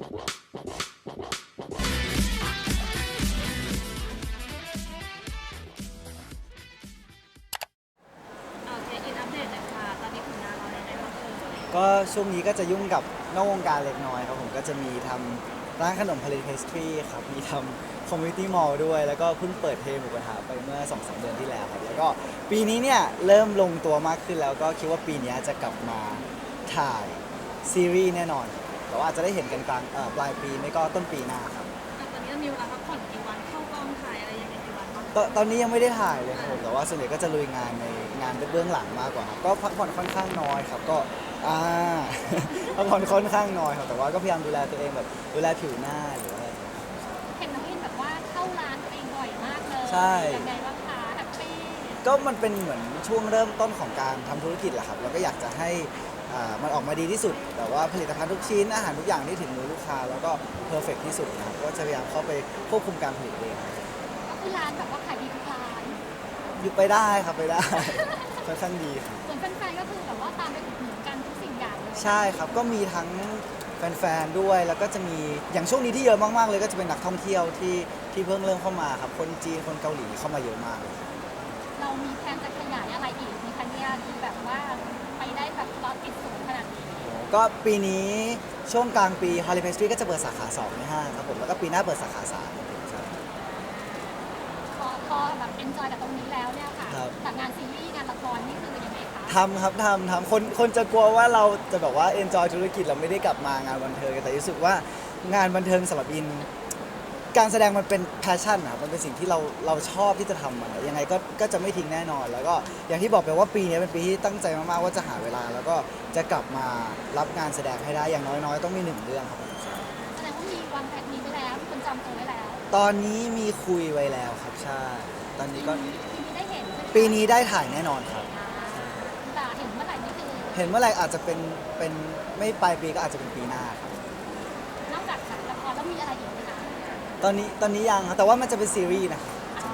เอาเช็คอินอัปเดตหน่อยค่ะ ตอนนี้ผลงานเราในไหนบ้างเอ่ยก็ช่วงนี้ก็จะยุ่งกับนอกวงการเล็กน้อยครับผมก็จะมีทำร้านขนมผลิตเพสทรีครับ มีทำคอมมูนิตี้มอลล์ด้วย แล้วก็เพิ่งเปิดเทหมูกระทะไปเมื่อ2อสเดือนที่แล้วครับ แล้วก็ปีนี้เนี่ยเริ่มลงตัวมากขึ้นแล้วก็คิดว่าปีนี้จะกลับมาถ่ายซีรีส์แน่นอน แต่ว่าอาจจะได้เห็นกันกลางเอ่อปลายปีไม่ก็ต้นปีหน้าครับอะตอนนี้เรามีเวลาพักผ่อนกี่วันเข้ากองถ่ายอะไรยังไงกี่วันบ้างตตอนนี้ยังไม่ได้ถ่ายเลยครับผมแต่ว่าส่วนใหญ่ก็จะลุยงานในงานเบื้องหลังมากกว่าครับก็พักผ่อนค่อนข้างน้อยครับก็อ่า พักผ่อนค่อนข้างน้อยครับแต่ว่าก็พยายามดูแลตัวเองแบบดูแลผิวหน้าหรือว่าอะไรเห็นน้องอินแบบว่าเข้าร้านตัวเองบ่อยมากเลยใช่ ยังไงบ้างคะแฮปปี้ก็มันเป็นเหมือนช่วงเริ่มต้นของการทำธุรกิจแหละครับแล้วก็อยากจะให้ อ่ามันออกมาดีที่สุด แต่ว่าผลิตภัณฑ์ทุกชิ้นอาหารทุกอย่างที่ถึงมือลูกค้า แล้วก็เพอร์เฟกที่สุดนะครับก็จะพยายามเข้าไปควบคุมการผลิตเองก็คือร้านแบบว่าขายดีทุกร้านอยู่ไปได้ครับไปได้ ค่อนข้างดีครับ ส่วนแฟนๆก็คือแบบว่าตามไปอุดหนุนกันทุกสิ่งอย่างเลยใช่ครับก็มีทั้งแฟนๆด้วยแล้วก็จะมีอย่างช่วงนี้ที่เยอะมากๆเลยก็จะเป็นนักท่องเที่ยวที่ที่เพิ่งเริ่มเข้ามาครับคนจีนคนเกาหลีเข้ามาเยอะมากเลยเรามีแผนจะขยายอะไรอีกในคันเนี่ยที่แบบว่าไปได้แบบรอติดสูงขนาดนี้ ก็ปีนี้ช่วงกลางปี h o l l y Pastry ก็จะเปิดสาขา2ในห้างครับผม แล้วก็ปีหน้าเปิดสาขา3ครับผมใช่พอพอแบบเอนจอยกับตรงนี้แล้วเนี่ยค่ะครับจากงานซีรีส์งานละครนี่คือยังไงคะทำครับทำทำคนคนจะกลัวว่าเราจะแบบว่า enjoy ธุรกิจเราไม่ได้กลับมางานบันเทิงแต่รู้สึกว่างานบันเทิงสำหรับอิน การแสดงมันเป็น passion นะครับมันเป็นสิ่งที่เราเราชอบที่จะทำมันยังไงก็ก็จะไม่ทิ้งแน่นอน แล้วก็อย่างที่บอกไปว่าปีนี้เป็นปีที่ตั้งใจมากๆว่าจะหาเวลา แล้วก็จะกลับมารับงานแสดงให้ได้อย่างน้อยๆ ต้องมีหนึ่งเรื่องครับผมแสดงว่ามีวางแผนมีไว้แล้วมีคนจำตัวไว้แล้วตอนนี้มีคุยไว้แล้วครับใช่ตอนนี้ก็ปีนี้ได้เห็นใช่ไหมปีนี้ได้ถ่ายแน่นอนครับ อ่าแต่เห็นเมื่อไหร่นี่คือเห็นเมื่อไหร่อาจจะเป็นเป็นไม่ปลายปีก็อาจจะเป็นปีหน้าครับ ตอนนี้ตอนนี้ยังครับแต่ว่ามันจะเป็นซีรีส์นะครับอ๋อ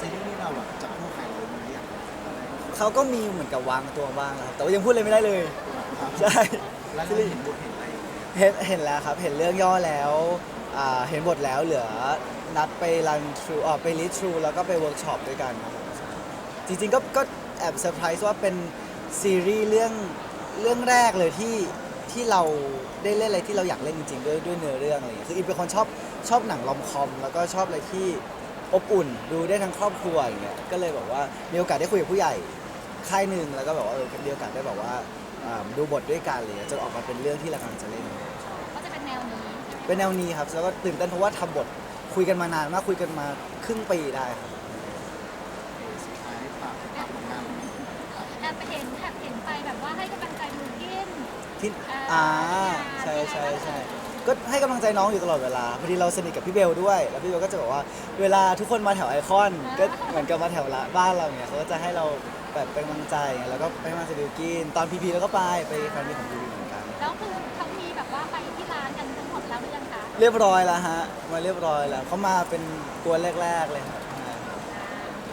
ซีรีส์ที่เราแบบจับคู่ใครเลยมันเรียกอะไรเขาก็มีเหมือนกับวางตัวบ้างแล้วครับแต่ว่ายังพูดเลยไม่ได้เลยครับใช่ แล้วเราเห็นบทเห็นอะไรเห็นเห็นแล้วครับ เห็นเรื่องย่อแล้วอ่าเห็นบทแล้วเหลือนัดไปรันทรูอ่าไปลิทรูแล้วก็ไปเวิร์กช็อปด้วยกันครับผมจริงๆก็ก็แอบเซอร์ไพรส์ว่าเป็นซีรีส์เรื่องเรื่องแรกเลยที่ ที่เราได้เล่นอะไรที่เราอยากเล่นจริงๆด้วยด้วยเนื้อเรื่องอะไรอย่างเงี้ยคืออินเป็นคนชอบชอบหนังลอมคอม แล้วก็ชอบอะไรที่อบอุ่นดูได้ทั้งครอบครัวอย่างเงี้ยก็เลยแบบว่ามีโอกาสได้คุยกับผู้ใหญ่ค่ายหนึ่งแล้วก็แบบว่าเออมีโอกาสได้แบบว่าอ่าดูบทด้วยกันเลยจนออกมาเป็นเรื่องที่เรากำลังจะเล่น ก็จะเป็นแนวนี้ใช่ไหมเป็นแนวนี้ครับแล้วก็ตื่นเต้นเพราะว่าทำบทคุยกันมานานมากคุยกันมาครึ่งปีได้ครับ สุดท้ายฝากฝากผลงานครับ แอบไปเห็นแอบเห็นไปแบบว่าให้กำลังใจมือกิน ที่อ่าอ่าใช่ใช่ใช่ก็ให้กำลังใจน้องอยู่ตลอดเวลาพอดีเราสนิทกับพี่เบลด้วย แล้วพี่เบลก็จะบอกว่าเวลาทุกคนมาแถวไอคอนก็เหมือนกับมาแถวละบ้านเราเนี่ยเขาก็จะให้เราแบบเป็นกำลังใจแล้วก็ไปมาสบิลกินตอนพีพีแล้วก็ไปไปแฟนมีของพีพีเหมือนกัน แล้วคือทั้งมีแบบว่าไปที่ร้านกันทั้งหมดแล้วหรือยังคะเรียบร้อยแล้วฮะมาเรียบร้อยแล้วเขามาเป็นตัวแรก ๆเลยครับ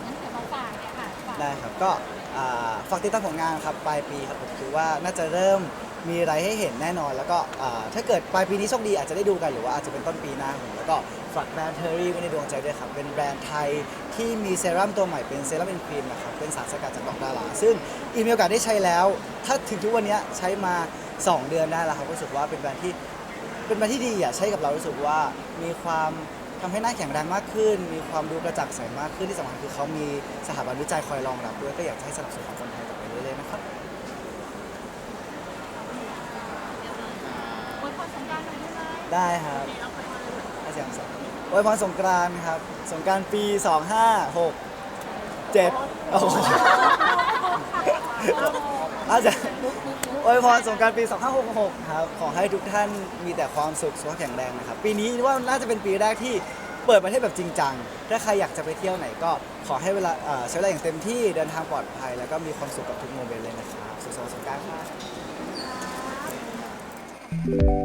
งั้นเดี๋ยวเราฝากเนี่ยค่ะฝาก ได้ครับก็อ่าฝากติดตามผลงานครับปลายปีครับผมคิดว่าน่าจะเริ่ม มีอะไรให้เห็นแน่นอน แล้วก็อ่าถ้าเกิดปลายปีนี้โชคดีอาจจะได้ดูกันหรือว่าอาจจะเป็นต้นปีหน้าผมแล้วก็ฝากแบรนด์เทอรี่ไว้ในดวงใจด้วยครับ เป็นแบรนด์ไทยที่มีเซรั่มตัวใหม่เป็นเซรั่มอินครีมนะครับ เป็นสารสกัดจากดอกดาราซึ่งอีมีโอกาสได้ใช้แล้ว ถ้าถึงทุกวันนี้ใช้มา 2 เดือนได้แล้วครับรู้สึกว่าเป็นแบรนด์ที่เป็นแบรนด์ที่ดีอะใช้กับเรารู้สึกว่ามีความทำให้หน้าแข็งแรงมากขึ้น มีความดูกระจ่างใสมากขึ้นที่สำคัญคือเขามีสถาบันวิจัยคอยรองรับด้วยก็อยากจะให้สนับสนุนคนไทยต่อไปเรื่อยๆนะครับ อวยพรสงกรารหน่อย ได้ครับอาจารย์สองโอ้ยพรสงกรานต์ครับ สงกรานต์ปี 2567โอ้โหอาจารย์โอ้ยพรสงกรานต์ปี 2566 ครับ ขอให้ทุกท่านมีแต่ความสุขสุขภาพแข็งแรงนะครับ ปีนี้ว่าน่าจะเป็นปีแรกที่เปิดประเทศแบบจริงจัง ถ้าใครอยากจะไปเที่ยวไหนก็ขอให้เวลาเอ่อใช้เวลาอย่างเต็มที่เดินทางปลอดภัย แล้วก็มีความสุขกับทุกโมเมนต์เลยนะครับ สุขสันต์สงกรานต์ครับ Welcome